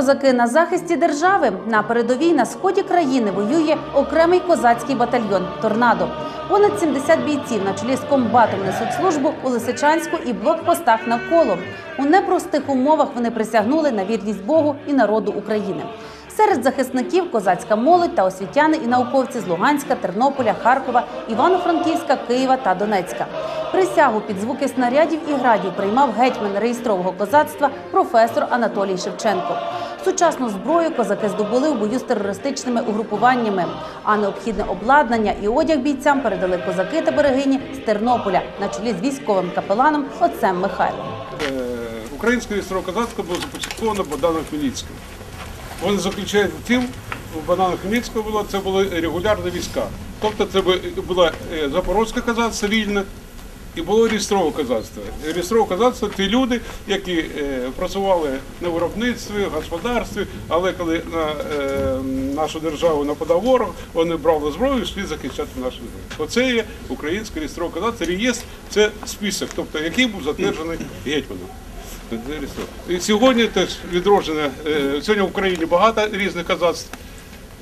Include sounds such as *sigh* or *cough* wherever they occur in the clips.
козаки на захисті держави на передовій на сході країни воює окремий козацький батальйон Торнадо. Понад 70 бійців на чолі з комбатом несуть службу у Лисичанську і блокпостах навколо. У непростих умовах вони присягнули на вірність Богу і народу України. Серед захисників козацька молодь та освітяни і науковці з Луганська, Тернополя, Харкова, Івано-Франківська, Києва та Донецька. Присягу під звуки снарядів і градів приймав гетьман реєстрового козацтва професор Анатолій Шевченко. Сучасну зброю козаки здобули в бою з терористичними угрупуваннями. А необхідне обладнання і одяг бійцям передали козаки та берегині з Тернополя на чолі з військовим капеланом отцем Михайлом. Е, Українське військово козацтво було започатковано Богданом Хмельницьким. Вони заключають тим, у Богдана Хмельницького було, це були регулярні війська. Тобто це бу- було е, запорозьке козацтво вільне і було реєстрове козацтво. Реєстрове козацтво – ті люди, які е, працювали на виробництві, господарстві, але коли на е, нашу державу нападав ворог, вони брали зброю і йшли захищати нашу землю. Оце є українське реєстрове козацтво. Реєстр – це список, тобто який був затверджений гетьманом. І сьогодні теж відроджене, сьогодні в Україні багато різних казацтв,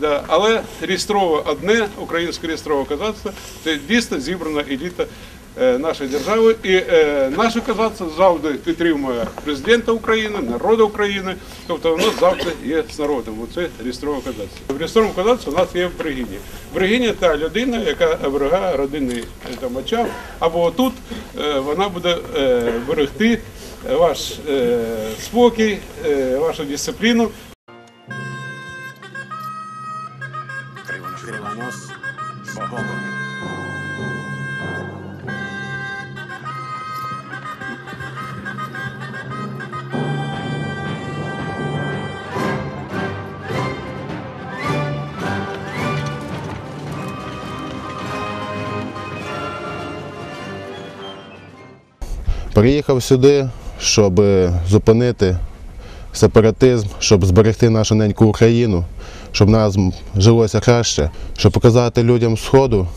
да, але реєстрове одне, українське реєстрове казацтво, це дійсно зібрана еліта е, нашої держави. І е, наше казацтво завжди підтримує президента України, народу України, тобто воно завжди є з народом. Оце реєстрове казацтво. В реєстровому казацтві у нас є в Бригині. Бригиня та людина, яка оберігає родинний е, там, або тут вона буде берегти ваш е, спокій, е, вашу дисципліну. Кривонос Богом. Приїхав сюди, щоб зупинити сепаратизм, щоб зберегти нашу неньку Україну, щоб нас жилося краще, щоб показати людям Сходу,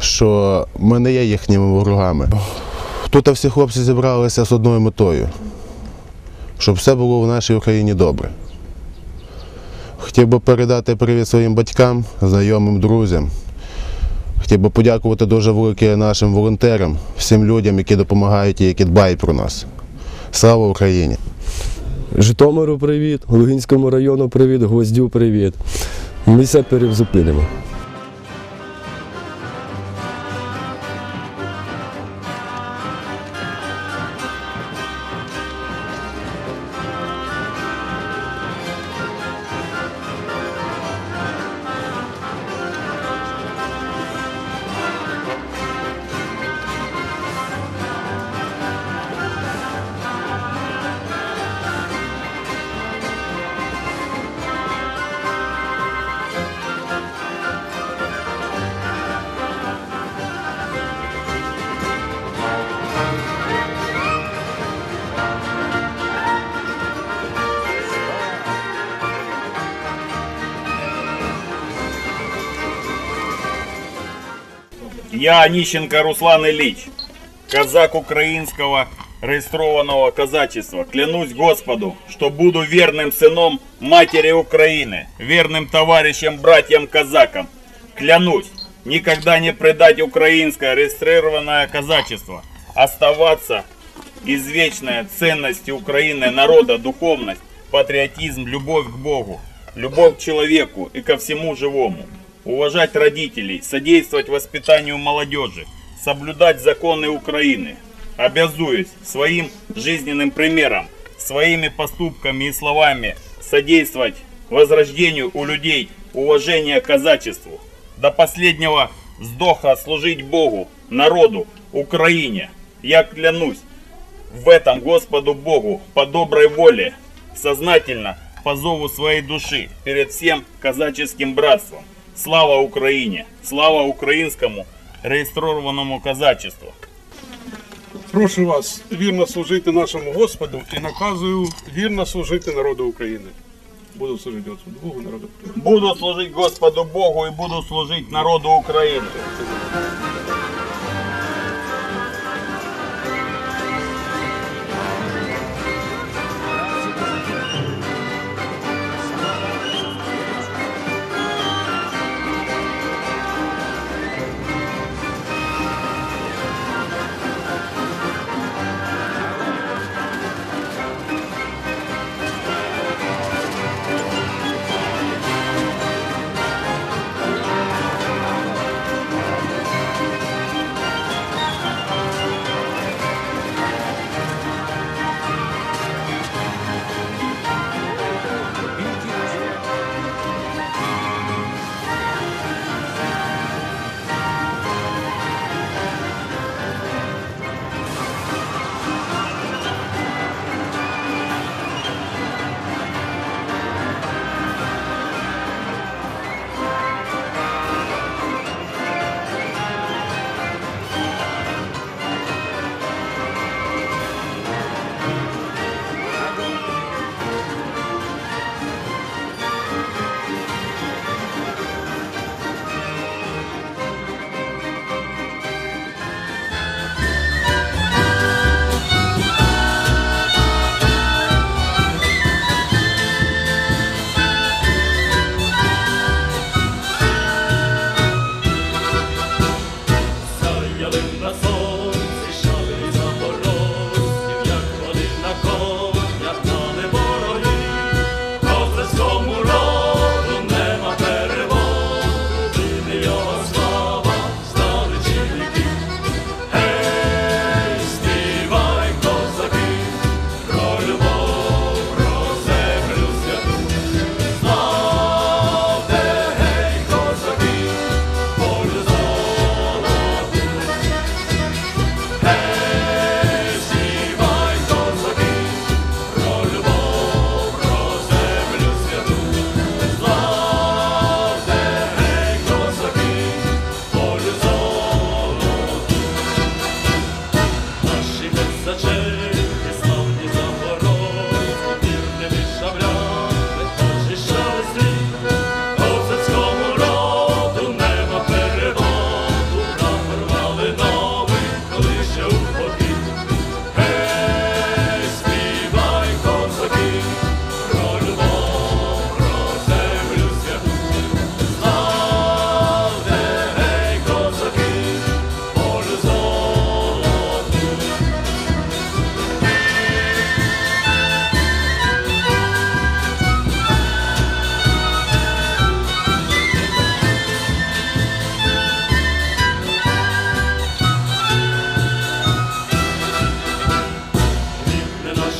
що ми не є їхніми ворогами. Тут всі хлопці зібралися з одною метою, щоб все було в нашій Україні добре. Хотів би передати привіт своїм батькам, знайомим, друзям. Хотів би подякувати дуже велике нашим волонтерам, всім людям, які допомагають і які дбають про нас. Слава Україні! Житомиру привіт, Лугинському району привіт, Гвоздю привіт. Ми все перезупинимо. Я Онищенко Руслан Ильич, казак украинского реєстрованного казачества. Клянусь Господу, что буду верным сыном матери Украины, верным товарищем, братьям казакам. Клянусь никогда не предать украинское регистрированное казачество, оставаться извечная ценности Украины, народа, духовность, патриотизм, любовь к Богу, любовь к человеку и ко всему живому. Уважать родителей, содействовать воспитанию молодежи, соблюдать законы Украины. Обязуюсь своим жизненным примером, своими поступками и словами содействовать возрождению у людей уважения к казачеству. До последнего вздоха служить Богу, народу, Украине. Я клянусь в этом Господу Богу по доброй воле, сознательно по зову своей души перед всем казаческим братством. Слава Україні! Слава українському реєстрованому казачеству! Прошу вас вірно служити нашому Господу і наказую вірно служити народу України. Буду служити Господу Богу, народу України. Буду служити Господу Богу і буду служити народу України.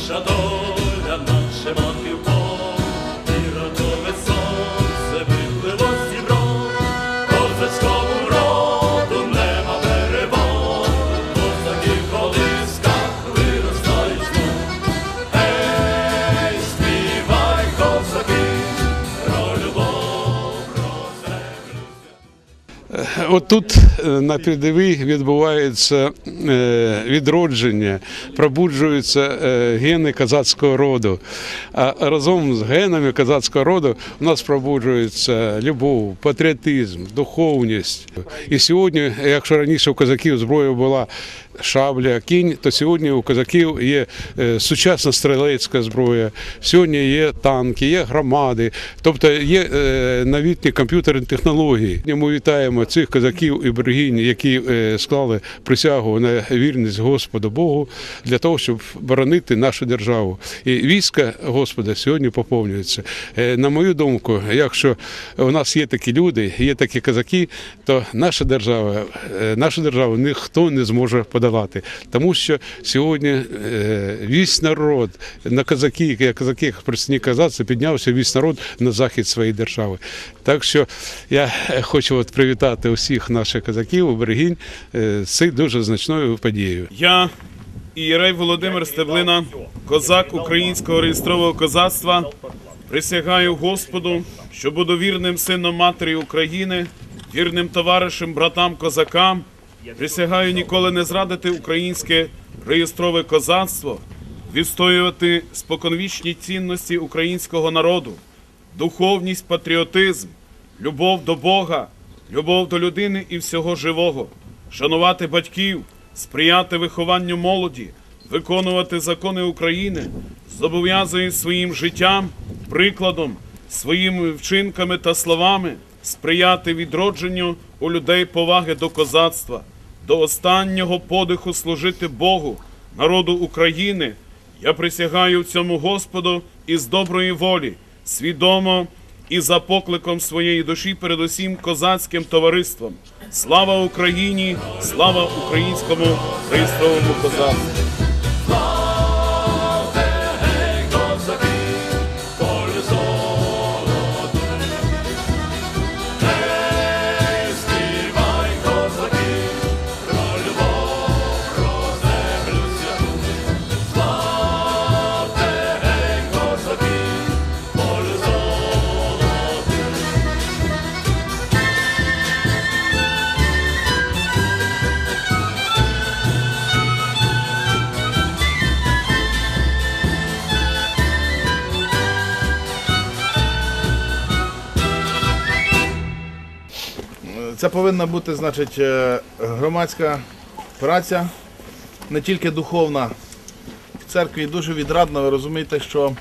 chateau. Отут е, на передовій відбувається е, відродження, пробуджуються е, гени козацького роду. А разом з генами козацького роду у нас пробуджується любов, патріотизм, духовність. І сьогодні, якщо раніше у козаків зброя була шабля, кінь, то сьогодні у козаків є сучасна стрілецька зброя, сьогодні є танки, є громади, тобто є новітні комп'ютерні технології. Ми вітаємо цих козаків і берегінь, які е, склали присягу на вірність Господу Богу для того, щоб боронити нашу державу. І війська Господа сьогодні поповнюється. Е, На мою думку, якщо у нас є такі люди, є такі козаки, то наша держава, е, нашу державу ніхто не зможе подолати. Тому що сьогодні весь народ на козаки, як козаки, представник козацтва, піднявся весь народ на захід своєї держави. Так що я хочу от привітати усіх наших козаків, берегінь з дуже значною подією. Я, Ієрей Володимир Стеблина, козак українського реєстрового козацтва, присягаю Господу, що буду вірним сином матері України, вірним товаришем, братам козакам. Присягаю ніколи не зрадити українське реєстрове козацтво, відстоювати споконвічні цінності українського народу, духовність, патріотизм, любов до Бога, любов до людини і всього живого, шанувати батьків, сприяти вихованню молоді, виконувати закони України, зобов'язую своїм життям, прикладом, своїми вчинками та словами сприяти відродженню у людей поваги до козацтва, до останнього подиху служити Богу, народу України. Я присягаю цьому Господу із доброї волі, свідомо і за покликом своєї душі перед усім козацьким товариством. Слава Україні! Слава українському реєстровому козацтву! Це повинна бути, значить, е, громадська праця, не тільки духовна. В церкві дуже відрадно, ви розумієте, що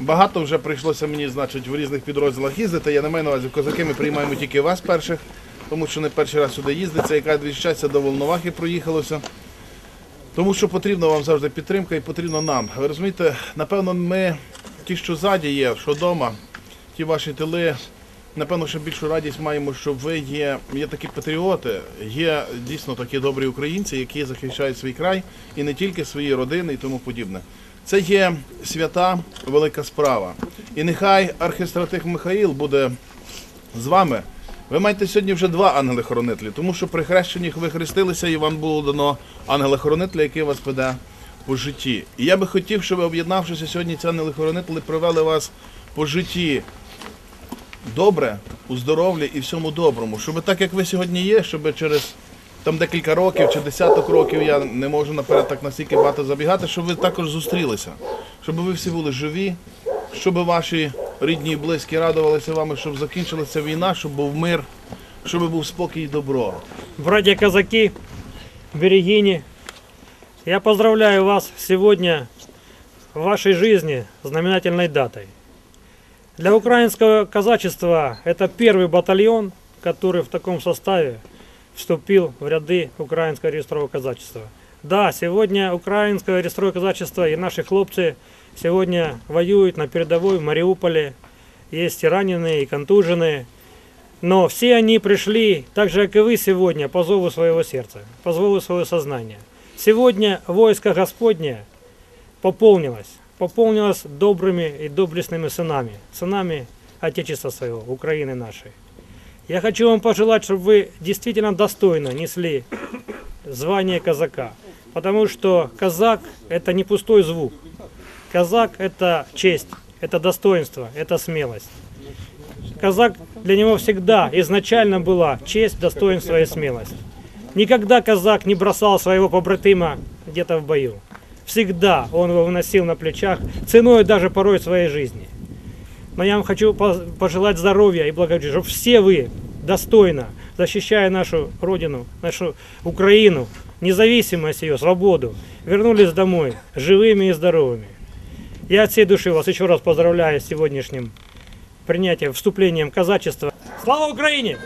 багато вже прийшлося мені, значить, в різних підрозділах їздити. Я не маю на увазі, козаки ми приймаємо тільки вас перших, тому що не перший раз сюди їздиться, яка від щастя до Волновахи проїхалося. Тому що потрібна вам завжди підтримка і потрібно нам. Ви розумієте, напевно, ми, ті, що ззаді є, що вдома, ті ваші тили, напевно, ще більшу радість маємо, що ви є, є такі патріоти, є дійсно такі добрі українці, які захищають свій край і не тільки свої родини і тому подібне. Це є свята велика справа. І нехай архістратих Михаїл буде з вами. Ви маєте сьогодні вже два ангели-хоронителі, тому що при хрещеннях ви хрестилися і вам було дано ангела-хоронителя, який вас веде по житті. І я би хотів, щоб ви, об'єднавшися сьогодні, ці ангели-хоронителі привели вас по житті добре, у здоров'ї і всьому доброму. Щоб так, як ви сьогодні є, щоб через там декілька років чи десяток років, я не можу наперед так настільки багато забігати, щоб ви також зустрілися, щоб ви всі були живі, щоб ваші рідні і близькі радувалися вами, щоб закінчилася війна, щоб був мир, щоб був спокій і добро. братья-казаки, берегини, я поздравляю вас сегодня в вашей жизни знаменательной датой. Для украинского казачества это первый батальон, который в таком составе вступил в ряды украинского реестрового казачества. Да, сегодня украинское реестровое казачество и наши хлопцы сегодня воюют на передовой в Мариуполе. Есть и раненые, и контуженные. Но все они пришли, так же, как и вы сегодня, по зову своего сердца, по зову своего сознания. Сегодня войско Господне пополнилось. Пополнилось добрыми и доблестными сынами. Сынами Отечества своего, Украины нашей. Я хочу вам пожелать, чтобы вы действительно достойно несли звание казака. Потому что казак – это не пустой звук. Казак – это честь, это достоинство, это смелость. казак для него всегда изначально была честь, достоинство и смелость. Никогда казак не бросал своего побратима где-то в бою. Всегда он его выносил на плечах, ценой даже порой своей жизни. Но я вам хочу по- пожелать здоровья и благополучия, чтобы все вы достойно, защищая нашу Родину, нашу Украину, независимость ее, свободу, вернулись домой живыми и здоровыми. Я от всей души вас еще раз поздравляю с сегодняшним принятием, вступлением казачества. Слава Украине!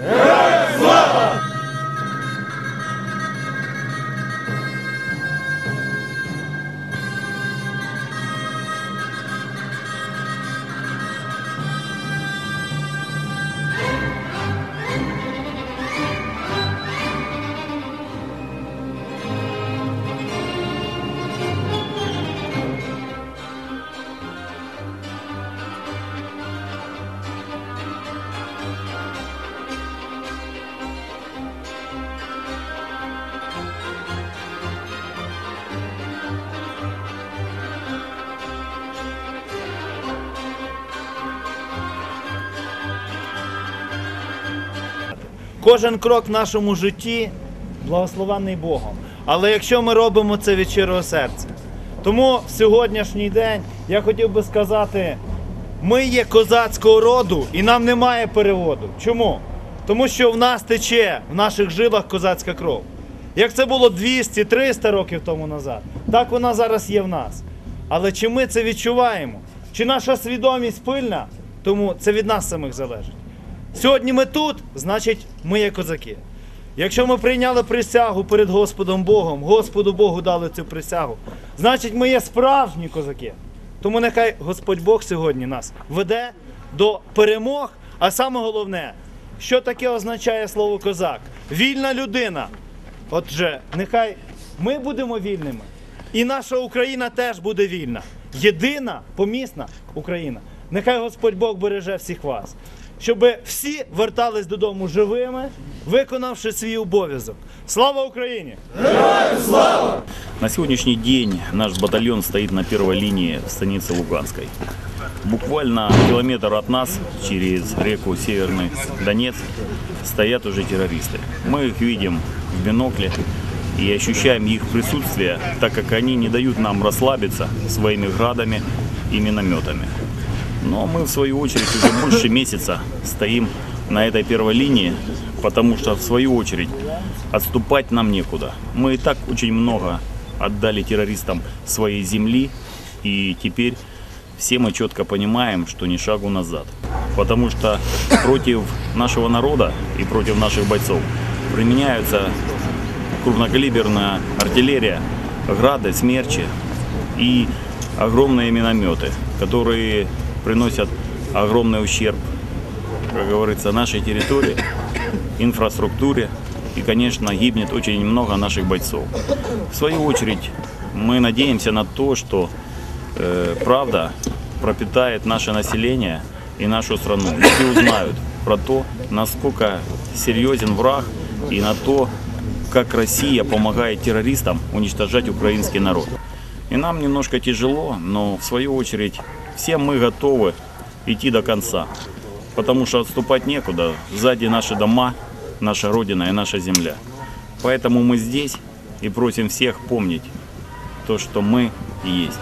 Кожен крок в нашому житті благословений Богом. Але якщо ми робимо це від щирого серця. Тому в сьогоднішній день я хотів би сказати, ми є козацького роду і нам немає переводу. Чому? Тому що в нас тече в наших жилах козацька кров. Як це було 200-300 років тому назад, так вона зараз є в нас. Але чи ми це відчуваємо? Чи наша свідомість пильна? Тому це від нас самих залежить. Сьогодні ми тут, значить, ми є козаки. Якщо ми прийняли присягу перед Господом Богом, Господу Богу дали цю присягу, значить ми є справжні козаки. Тому нехай Господь Бог сьогодні нас веде до перемог. А саме головне, що таке означає слово козак? Вільна людина. Отже, нехай ми будемо вільними, і наша Україна теж буде вільна. Єдина помісна Україна. Нехай Господь Бог береже всіх вас, щоб всі вертались додому живими, виконавши свій обов'язок. Слава Україні! На сегодняшний день наш батальон стоит на первой линии в станице Луганской. Буквально километр от нас, через реку Северный Донец, стоят уже террористы. Мы их видим в бинокле и ощущаем их присутствие, так как они не дают нам расслабиться своими градами и минометами. Но мы, в свою очередь, уже больше *laughs* месяца стоим на этой первой линии, потому что, в свою очередь, отступать нам некуда. Мы и так очень много отдали террористам своей земли, и теперь все мы четко понимаем, что ни шагу назад. Потому что против нашего народа и против наших бойцов применяются крупнокалиберная артиллерия, грады, смерчи и огромные минометы, которые приносят огромный ущерб, как говорится, нашей территории, инфраструктуре и, конечно, гибнет очень много наших бойцов. В свою очередь, мы надеемся на то, что э, правда пропитает наше население и нашу страну. Люди узнают про то, насколько серьезен враг и на то, как Россия помогает террористам уничтожать украинский народ. И нам немножко тяжело, но в свою очередь все мы готовы идти до конца. Потому что отступать некуда. Сзади наши дома, наша Родина и наша земля. Поэтому мы здесь и просим всех помнить то, что мы есть.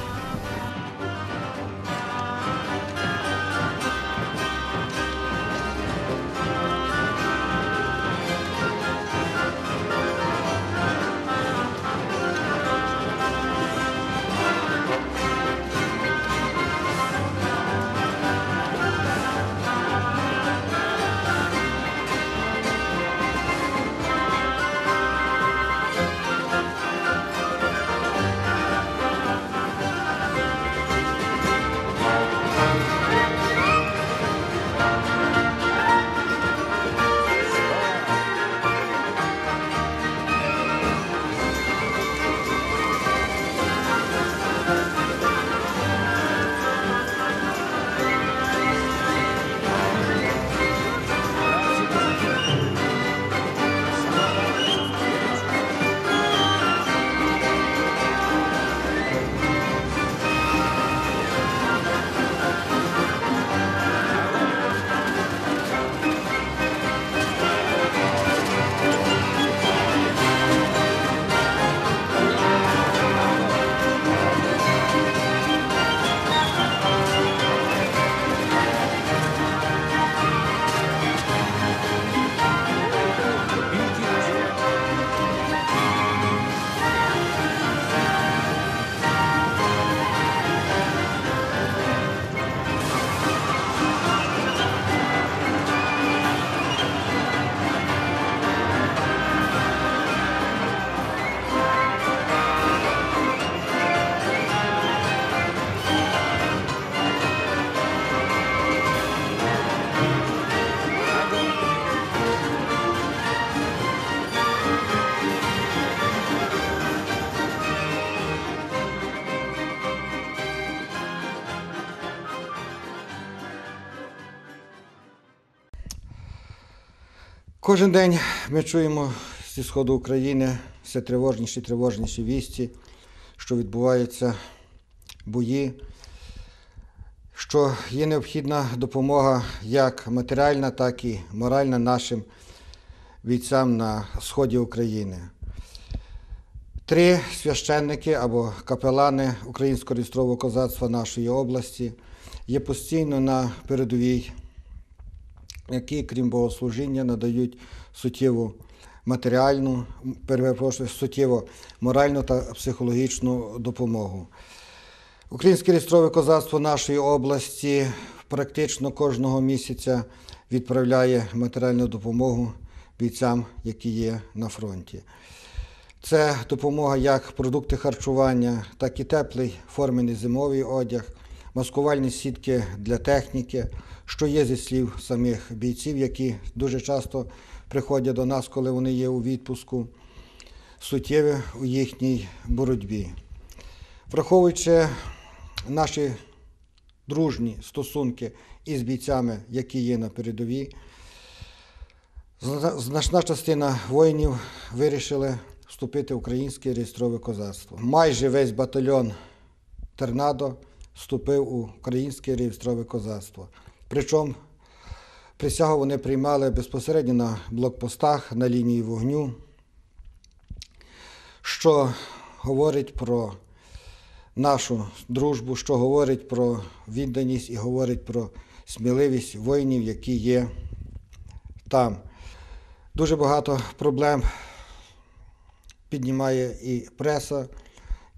Кожен день ми чуємо зі сходу України все тривожніші тривожніші вісті, що відбуваються бої, що є необхідна допомога як матеріальна, так і моральна нашим бійцям на сході України. Три священники або капелани Українського реєстрового козацтва нашої області є постійно на передовій, які, крім богослужіння, надають суттєву матеріальну, перепрошую, суттєво моральну та психологічну допомогу. Українське реєстрове козацтво нашої області практично кожного місяця відправляє матеріальну допомогу бійцям, які є на фронті. Це допомога як продукти харчування, так і теплий формений зимовий одяг, маскувальні сітки для техніки, що є зі слів самих бійців, які дуже часто приходять до нас, коли вони є у відпуску, суттєві у їхній боротьбі. Враховуючи наші дружні стосунки із бійцями, які є на передовій, значна частина воїнів вирішили вступити в українське реєстрове козацтво. Майже весь батальйон Торнадо вступив у українське реєстрове козацтво. Причому присягу вони приймали безпосередньо на блокпостах на лінії вогню, що говорить про нашу дружбу, що говорить про відданість і говорить про сміливість воїнів, які є там. Дуже багато проблем піднімає і преса,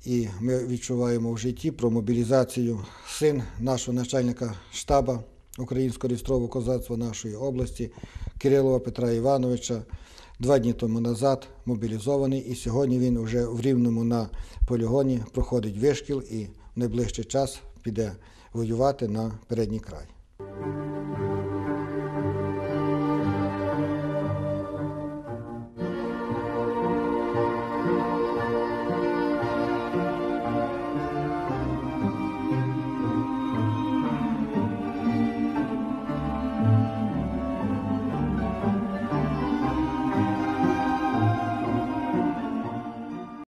і ми відчуваємо в житті про мобілізацію син нашого начальника штабу Українського реєстрового козацтва нашої області Кирилова Петра Івановича. Два дні тому назад мобілізований, і сьогодні він вже в Рівному на полігоні проходить вишкіл і в найближчий час піде воювати на передній край.